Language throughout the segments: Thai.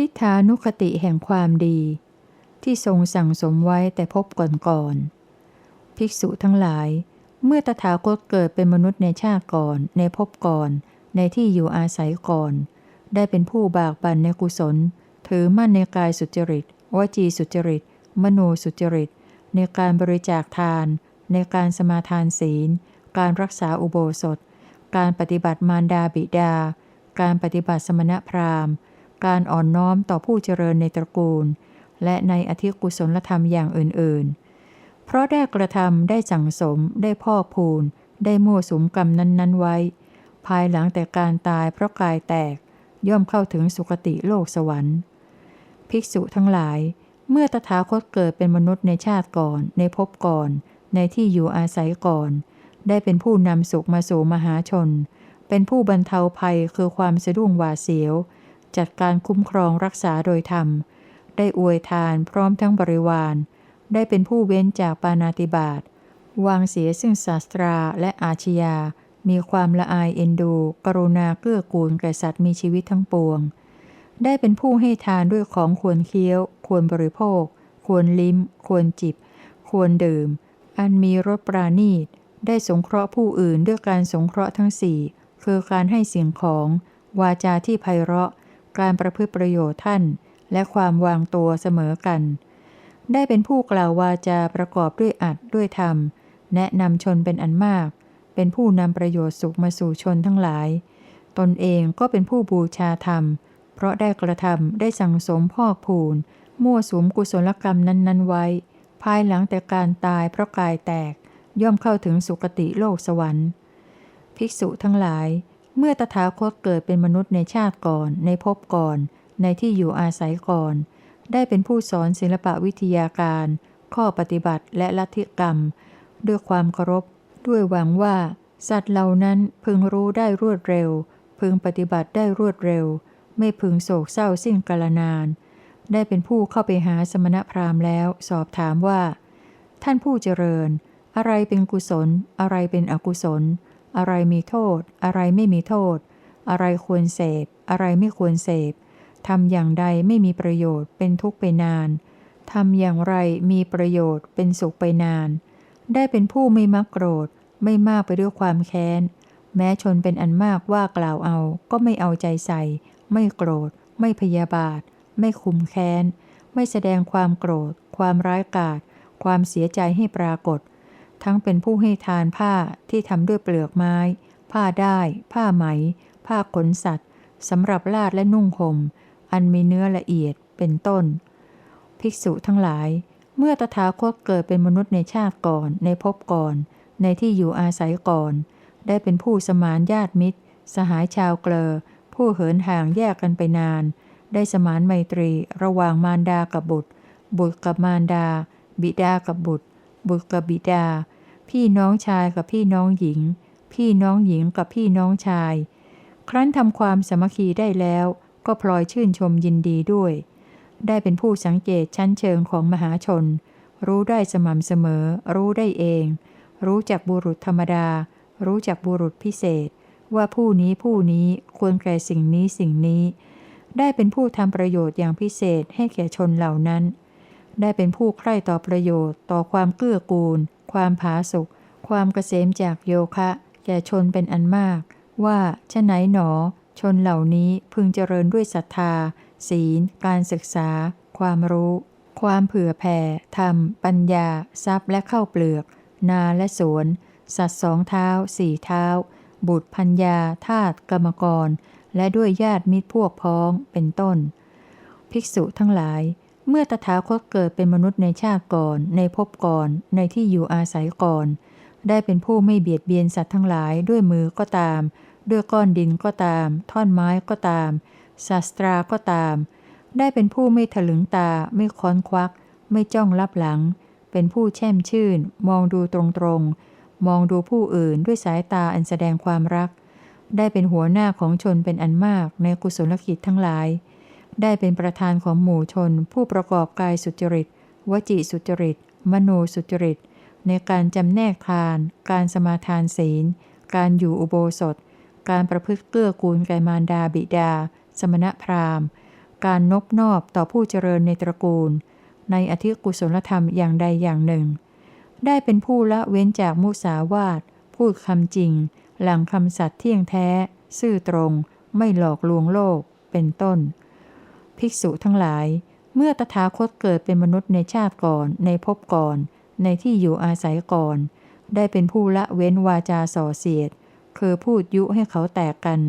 ทิฏฐานุคติแห่งความดี ที่ทรงสั่งสมไว้แต่พบก่อนๆภิกษุทั้งหลาย เมื่อตถาคตเกิดเป็นมนุษย์ในชาติก่อน ในภพก่อน ในที่อยู่อาศัยก่อน ได้เป็นผู้บากบั่นในกุศล ถือมั่นในกายสุจริตวจีสุจริต มโนสุจริต ในการบริจาคทาน ในการสมาทานศีล การรักษาอุโบสถ การปฏิบัติมารดาบิดา การปฏิบัติสมณพราหมณ์ การอ่อนน้อมต่อผู้เจริญในตระกูล และในอธิกุศลธรรมอย่างอื่น ๆ เพราะได้กระทำได้สั่งสม ได้พ่อพูน ได้มั่วสุมกรรมนั้น ๆ ไว้ ภายหลังแต่การตายเพราะกายแตก ย่อมเข้าถึงสุคติโลกสวรรค์ ภิกษุทั้งหลาย เมื่อตถาคตเกิดเป็นมนุษย์ในชาติก่อน ในภพก่อน ในที่อยู่อาศัยก่อน ได้เป็นผู้นำสุขมาสู่มหาชน เป็นผู้บรรเทาภัยคือความสะดุ้งหวาดเสียว จัดการคุ้มครองรักษาโดยธรรม ได้อวยทานพร้อมทั้งบริวาร ได้เป็นผู้เว้นจากปานาติบาตวางเสียซึ่งศาสตราและอาชญา มีความละอายเอ็นดู กรุณาเกื้อกูลแก่สัตว์มีชีวิตทั้งปวง ได้เป็นผู้ให้ทานด้วยของควรเคี้ยว ควรบริโภค ควรลิ้ม ควรจิบ ควรดื่ม อันมีรสปราณีต ได้สงเคราะห์ผู้อื่นด้วยการสงเคราะห์ทั้งสี่คือการให้สิ่งของ วาจาที่ไพเราะ การประพฤติประโยชน์ท่าน และความวางตัวเสมอกัน ได้เป็นผู้กล่าววาจาประกอบด้วยอัดด้วยธรรม แนะนำชนเป็นอันมาก เป็นผู้นำประโยชน์สุขมาสู่ชนทั้งหลาย ตนเองก็เป็นผู้บูชาธรรม เพราะได้กระทำได้สั่งสมพอกพูนมั่วสุมกุศลกรรมนั้นๆไว้ ภายหลังแต่การตายเพราะกายแตกย่อมเข้าถึงสุคติโลกสวรรค์ ภิกษุทั้งหลาย เมื่อตถาคตเกิดเป็นมนุษย์ในชาติก่อน ในภพก่อน ในที่อยู่อาศัยก่อน ได้เป็นผู้สอนศิลปะวิทยาการ ข้อปฏิบัติและลัทธิกรรม ด้วยความเคารพ ด้วยหวังว่า สัตว์เหล่านั้นพึงรู้ได้รวดเร็ว พึงปฏิบัติได้รวดเร็ว ไม่พึงโศกเศร้าสิ้นกาลนาน ได้เป็นผู้เข้าไปหาสมณพราหมณ์แล้ว สอบถามว่า ท่านผู้เจริญ อะไรเป็นกุศล อะไรเป็นอกุศล อะไรมีโทษ อะไรไม่มีโทษ อะไรควรเสพ อะไรไม่ควรเสพทำอย่างใดไม่มีประโยชน์เป็นทุกข์ไปนานทำอย่างไรมีประโยชน์เป็นสุขไปนาน ได้เป็นผู้ไม่มักโกรธ ไม่มากไปด้วยความแค้น แม้ชนเป็นอันมากว่ากล่าวเอา ก็ไม่เอาใจใส่ ไม่โกรธ ไม่พยาบาท ไม่คุมแค้น ไม่แสดงความโกรธ ความร้ายกาจความเสียใจให้ปรากฏ ทั้งเป็นผู้ให้ทานผ้าที่ทำด้วยเปลือกไม้ ผ้าได้ ผ้าไหม ผ้าขนสัตว์สำหรับลาดและนุ่งห่ม อันมีเนื้อละเอียดเป็นต้น ภิกษุทั้งหลาย เมื่อตถาคตเกิดเป็นมนุษย์ในชาติก่อน ในภพก่อน ในที่อยู่อาศัยก่อน ได้เป็นผู้สมานญาติมิตร สหายชาวเกลอ ผู้เหินห่างแยกกันไปนาน ได้สมานไมตรีระหว่างมารดากับบุตร บุตรกับมารดา บิดากับบุตร บุตรกับบิดา พี่น้องชายกับพี่น้องหญิง พี่น้องหญิงกับพี่น้องชาย ครั้นทำความสมัคคีได้แล้ว ก็พลอยชื่นชมยินดีด้วย ได้เป็นผู้สังเกตชั้นเชิงของมหาชน รู้ได้สม่ำเสมอ รู้ได้เอง รู้จักบุรุษธรรมดา รู้จักบุรุษพิเศษ ว่าผู้นี้ผู้นี้ควรแก่สิ่งนี้สิ่งนี้ ได้เป็นผู้ทำประโยชน์อย่างพิเศษให้แก่ชนเหล่านั้น ได้เป็นผู้ใคร่ต่อประโยชน์ต่อความเกื้อกูล ความผาสุกความเกษมจากโยคะ แก่ชนเป็นอันมาก ว่าชะไหนหนอ ชนเหล่านี้พึงเจริญด้วยศรัทธา ศีล การศึกษา ความรู้ ความเผื่อแผ่ธรรม ปัญญา ทรัพย์และเข้าเปลือก นาและสวน สัตว์สองเท้าสี่เท้า บุตรพัญญาทาตกรรมกร และด้วยญาติมิตรพวกพ้องเป็นต้น ภิกษุทั้งหลาย เมื่อตถาคตเกิดเป็นมนุษย์ในชาติก่อน ในภพก่อน ในที่อยู่อาศัยก่อน ได้เป็นผู้ไม่เบียดเบียนสัตว์ทั้งหลายด้วยมือก็ตาม ด้วยก้อนดินก็ตาม ท่อนไม้ก็ตามศาสตราก็ตาม ได้เป็นผู้ไม่ถลึงตา ไม่ค้อนควัก ไม่จ้องลับหลัง เป็นผู้แช่มชื่น มองดูตรงๆ มองดูผู้อื่นด้วยสายตาอันแสดงความรัก ได้เป็นหัวหน้าของชนเป็นอันมากในกุศลกิจทั้งหลาย ได้เป็นประธานของหมู่ชน ผู้ประกอบกายสุจริต วจีสุจริต มโนสุจริต ในการจำแนกทาน การสมาทานศีล การอยู่อุโบสถ การประพฤติเกื้อกูลแก่มารดาบิดา สมณพราหมณ์ การนบนอบต่อผู้เจริญในตระกูล ในอธิกุศลธรรมอย่างใดอย่างหนึ่ง ได้เป็นผู้ละเว้นจากมุสาวาท พูดคำจริง หลังคำสัตย์เที่ยงแท้ ซื่อตรง ไม่หลอกลวงโลก เป็นต้น ภิกษุทั้งหลาย เมื่อตถาคตเกิดเป็นมนุษย์ในชาติก่อน ในภพก่อน ในที่อยู่อาศัยก่อน ได้เป็นผู้ละเว้นวาจาส่อเสียด คือพูดยุให้เขาแตกกัน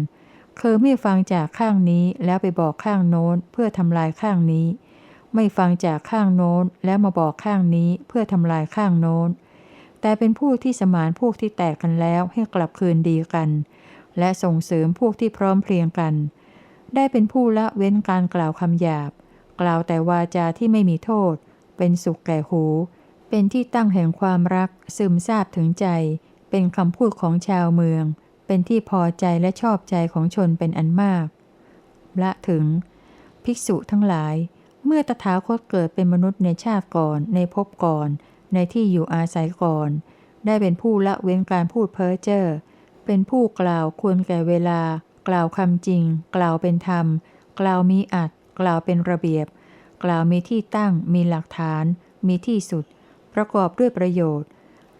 คือไม่ฟังจากข้างนี้แล้วไปบอกข้างโน้นเพื่อทำลายข้างนี้ ไม่ฟังจากข้างโน้นแล้วมาบอกข้างนี้เพื่อทำลายข้างโน้น แต่เป็นผู้ที่สมานพวกที่แตกกันแล้วให้กลับคืนดีกัน และส่งเสริมพวกที่พร้อมเพรียงกัน ได้เป็นผู้ละเว้นการกล่าวคำหยาบ กล่าวแต่วาจาที่ไม่มีโทษ เป็นสุขแก่หู เป็นที่ตั้งแห่งความรัก ซึมซาบถึงใจ เป็นคำพูดของชาวเมือง เป็นที่พอใจและชอบใจของชนเป็นอันมาก ละถึง ภิกษุทั้งหลาย เมื่อตถาคตเกิดเป็นมนุษย์ในชาติก่อน ในภพก่อน ในที่อยู่อาศัยก่อน ได้เป็นผู้ละเว้นการพูดเพ้อเจ้อเป็นผู้กล่าวควรแก่เวลา กล่าวคำจริง กล่าวเป็นธรรม กล่าวมีอัดกล่าวเป็นระเบียบ กล่าวมีที่ตั้ง มีหลักฐาน มีที่สุด ประกอบด้วยประโยชน์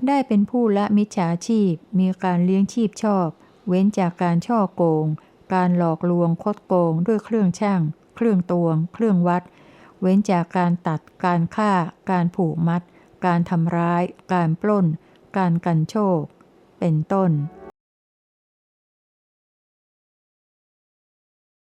ได้เป็นผู้ละมิจฉาชีพ มีการเลี้ยงชีพชอบ เว้นจากการช่อโกง การหลอกลวงคดโกง ด้วยเครื่องช่าง เครื่องตวง เครื่องวัด เว้นจากการตัด การฆ่า การผูกมัด การทำร้าย การปล้น การกันโชค เป็นต้น